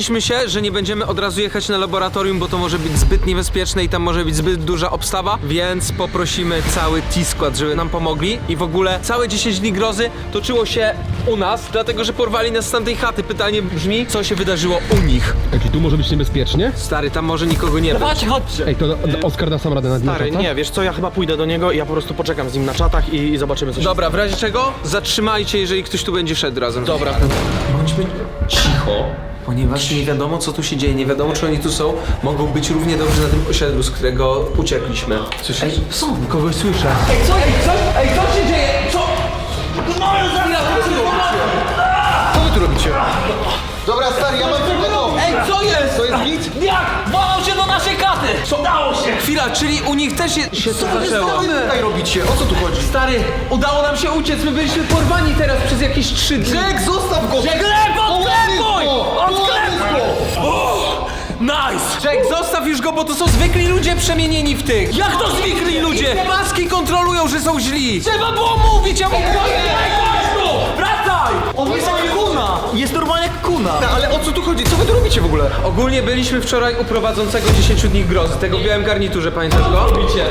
Umówiliśmy się, że nie będziemy od razu jechać na laboratorium, bo to może być zbyt niebezpieczne i tam może być zbyt duża obstawa, więc poprosimy cały T-Skład, żeby nam pomogli. I w ogóle całe 10 dni grozy toczyło się u nas, dlatego że porwali nas z tamtej chaty. Pytanie brzmi, co się wydarzyło u nich? Ej, czy tu może być niebezpiecznie? Stary, tam może nikogo nie być. Chodźcie, chodźcie. Ej, to da- Oskar da sam radę na dniach. Stary, nie, wiesz co, ja chyba pójdę do niego i ja po prostu poczekam z nim na czatach i, i zobaczymy co się Dobra, w razie czego zatrzymajcie, jeżeli ktoś tu będzie szedł razem. Dobra. Bądźmy cicho, ponieważ nie wiadomo co tu się dzieje, nie wiadomo czy oni tu są. Mogą być równie dobrze na tym osiedlu, z którego uciekliśmy. Słyszysz? Ej, są, kogoś słyszę. Ej, co, ej, co, ej, co się dzieje? Co? Co wy tu robicie? Dobra, stary, ja mam tylko Ej, co jest? To jest git? Jak? Walą się do naszej chaty! Co? Dało się! Chwila, czyli u nich też się, się to zaczęło. Co wy tutaj robicie? O co tu chodzi? Stary, udało nam się uciec, my byliśmy porwani teraz przez jakieś trzy dni. Jack, zostaw go! Sklep, Nice! Jack, zostaw już go, bo to są zwykli ludzie przemienieni w tych. Jak to zwykli ludzie? Te maski kontrolują, że są źli. Trzeba było mówić, ja mówię! Wracaj! On jest jak kuna! Jest normalnie jak kuna! Ale o co tu chodzi? Co wy tu robicie w ogóle? Ogólnie byliśmy wczoraj u prowadzącego 10 dni grozy, tego w białym garniturze, pamiętasz go? Robicie.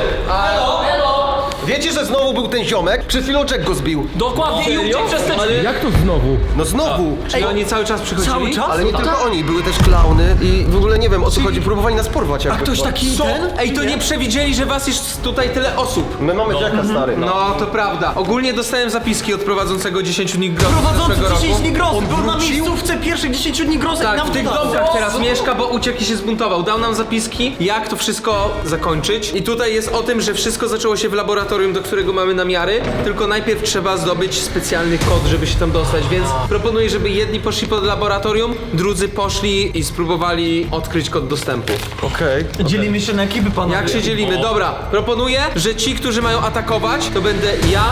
Wiecie, że znowu był ten ziomek? Przed chwilą Jack go zbił. Dokładnie i uciekł przez te drzwi! Jak to znowu? No znowu! Czyli oni cały czas przychodzili? Cały czas? Ale nie tylko oni, były też klauny i w ogóle nie wiem o co chodzi, próbowali nas porwać jakby. Ktoś taki Co? ten? Ej, to nie przewidzieli, że was jest tutaj tyle osób. My mamy Jacka, stary. No. No, to prawda. Ogólnie dostałem zapiski od prowadzącego 10 dni grozy Prowadzący zeszłego 10 roku. dni grozy! Był na miejscówce pierwszych 10 dni grozy i Tak, nam w tych domkach teraz mieszka, bo uciekł i się zbuntował. Dał nam zapiski, jak to wszystko zakończyć. I tutaj jest o tym, że wszystko zaczęło się w laboratorium, do którego mamy namiary. Tylko najpierw trzeba zdobyć specjalny kod, żeby się tam dostać. Więc proponuję, żeby jedni poszli pod laboratorium, drudzy poszli i spróbowali odkryć kod dostępu. Okej. Dzielimy się na ekipy, panowie. Jak się dzielimy? Dobra, proponuję, że ci, którzy mają atakować, to będę ja,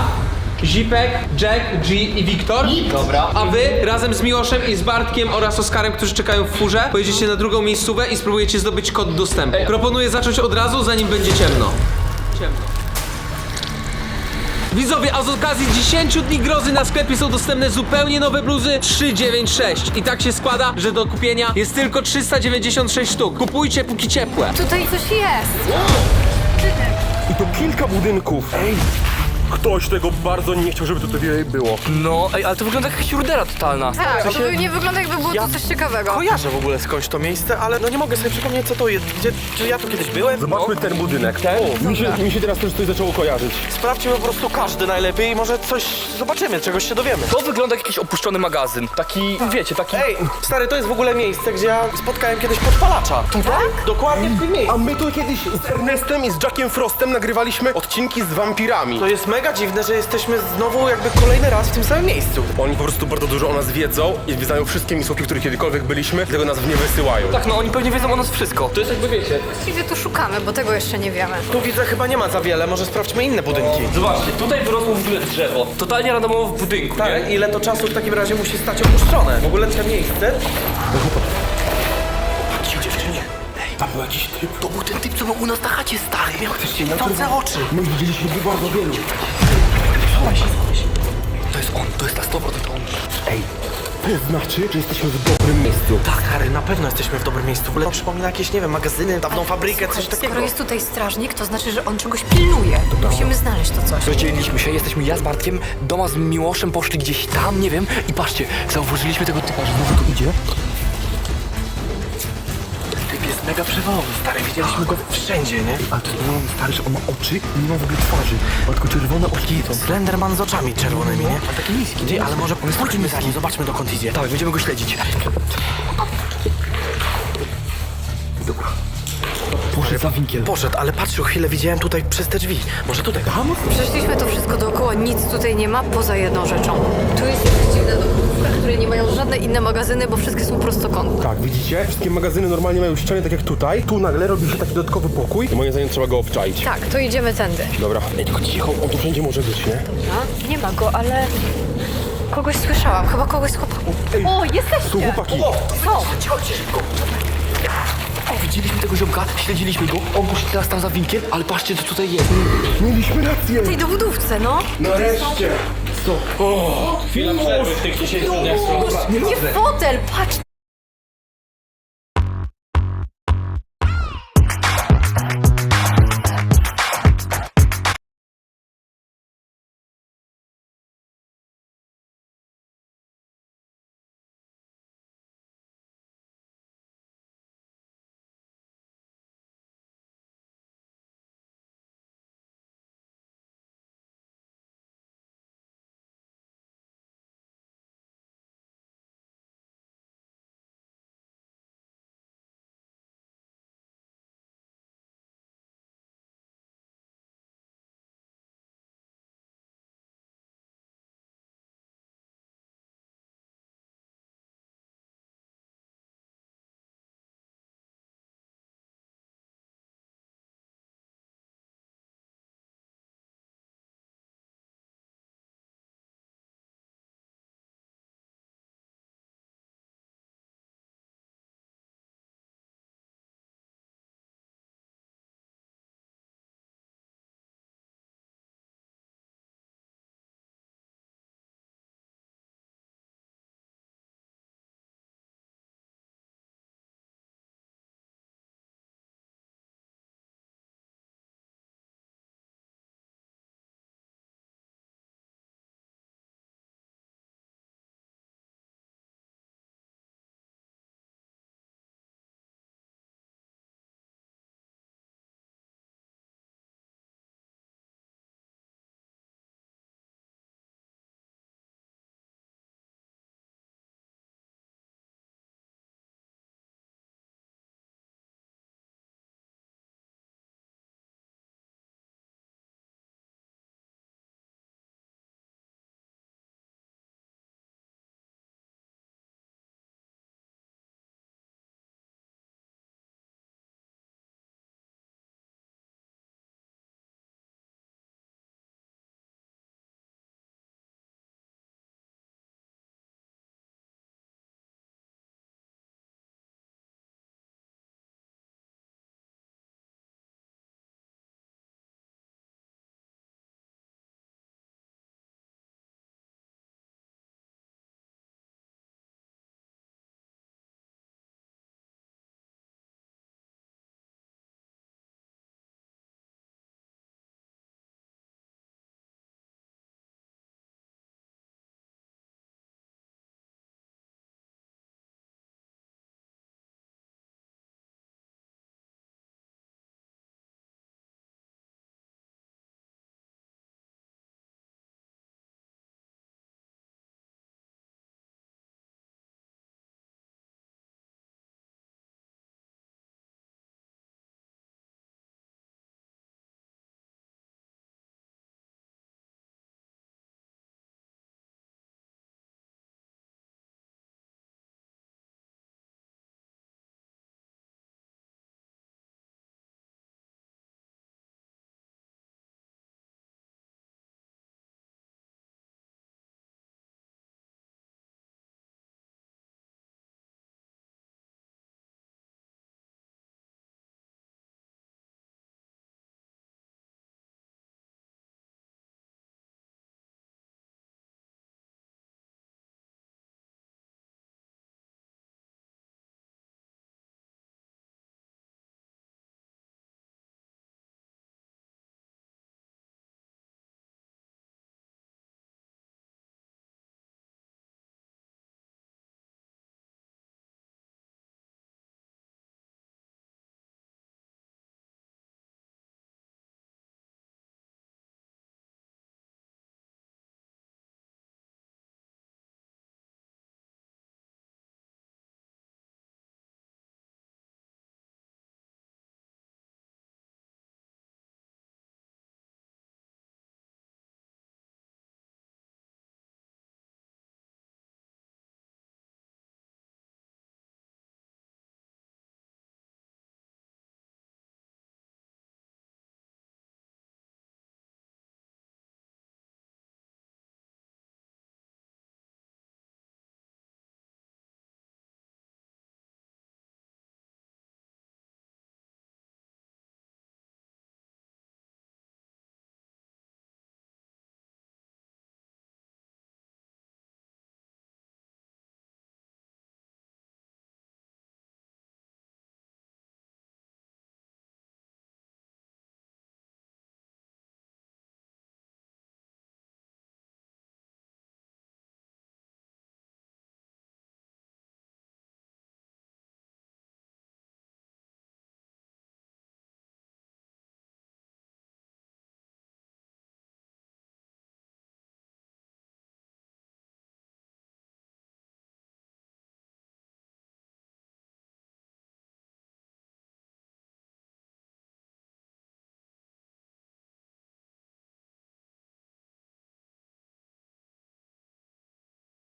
Zipek, Jack, G i Wiktor. Dobra. A wy razem z Miłoszem i z Bartkiem oraz Oskarem, którzy czekają w furze, pojedziecie na drugą miejscówę i spróbujecie zdobyć kod dostępu. Proponuję zacząć od razu, zanim będzie ciemno. Ciemno. Widzowie, a z okazji 10 dni grozy na sklepie są dostępne zupełnie nowe bluzy 396. I tak się składa, że do kupienia jest tylko 396 sztuk. Kupujcie póki ciepłe. Tutaj coś jest. I to kilka budynków. Ej, ktoś tego bardzo nie chciał, żeby to tutaj było. No, ej, ale to wygląda jak hurdera totalna. Tak, to nie wygląda jakby było to coś ciekawego. Kojarzę w ogóle skądś to miejsce, ale no nie mogę sobie przypomnieć co to jest. Gdzie, czy ja tu kiedyś byłem? Zobaczmy ten budynek. Ten? Mi się, mi się teraz też coś zaczęło kojarzyć. Sprawdźmy po prostu każdy najlepiej i może coś zobaczymy, czegoś się dowiemy. To wygląda jak jakiś opuszczony magazyn. Taki, wiecie, taki... Ej, stary, to jest w ogóle miejsce, gdzie ja spotkałem kiedyś podpalacza. Tutaj? Dokładnie w tym miejscu. A my tu kiedyś z Ernestem i z Jackiem Frostem nagrywaliśmy odcinki z wampirami. To jest mega dziwne, że jesteśmy znowu jakby kolejny raz w tym samym miejscu. Oni po prostu bardzo dużo o nas wiedzą i znają wszystkie miejscówki, w których kiedykolwiek byliśmy, dlatego nas w nie wysyłają. Tak, no oni pewnie wiedzą o nas wszystko. To jest jakby, wiecie... Właściwie tu szukamy, bo tego jeszcze nie wiemy. Tu widzę chyba nie ma za wiele, może sprawdźmy inne budynki. Zobaczcie, tutaj wyrosło w ogóle drzewo. Totalnie randomowo w budynku, nie? Tak, ile to czasu w takim razie musi stać opuszczone? W ogóle to miejsce Tam był jakiś typ. To był ten typ, co był u nas na chacie, stary. Miał też Świecące oczy. My widzieliśmy go bardzo wielu. To jest on, to jest na 100% on. Ej, to znaczy, że jesteśmy w dobrym miejscu. Tak, Harry, na pewno jesteśmy w dobrym miejscu. W ogóle to przypomina jakieś, nie wiem, magazyny, dawną fabrykę, coś takiego. Skoro jest tutaj strażnik, to znaczy, że on czegoś pilnuje. Musimy znaleźć to coś. Rozdzieliliśmy się, jesteśmy ja z Bartkiem, Doma z Miłoszem poszli gdzieś tam, nie wiem. I patrzcie, zauważyliśmy tego typa, że znowu tu idzie. Mega przywołowy, stary, widzieliśmy go wszędzie, nie? Ale to jest stary, że on ma oczy i nie ma w ogóle twarzy. Ma tylko czerwone oczy. Slenderman z oczami czerwonymi, nie? A taki niski, Ty, ale może pójdźmy za nim, zobaczmy dokąd idzie. Tak, będziemy go śledzić. Poszedł za winkiel. Poszedł, ale patrz, o chwilę widziałem tutaj przez te drzwi. Może tutaj. Przeszliśmy to wszystko dookoła, nic tutaj nie ma, poza jedną rzeczą. Tu jest dziwna domówka, które nie mają żadne inne magazyny, bo wszystkie są prostokątne. Tak, widzicie? Wszystkie magazyny normalnie mają ściany tak jak tutaj. Tu nagle robi się taki dodatkowy pokój i moim zdaniem trzeba go obczaić. Tak, to idziemy tędy. Dobra, ej, tylko cicho, on tu wszędzie może być, nie? Dobra, nie ma go, ale... Kogoś słyszałam, chyba kogoś z chłopaków. O, jesteście! Tu chłopaki. Co? O, widzieliśmy tego ziomka, śledziliśmy go. On poszedł teraz tam za winkiel, ale patrzcie, co tutaj jest. Mieliśmy rację. W tej dobudówce, no. Nareszcie. to! W patrz!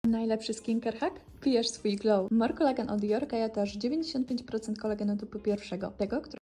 Najlepszy skincare hack? Pijesz swój glow. More od Yorka ja też 95% kolagenu typu pierwszego. Tego, który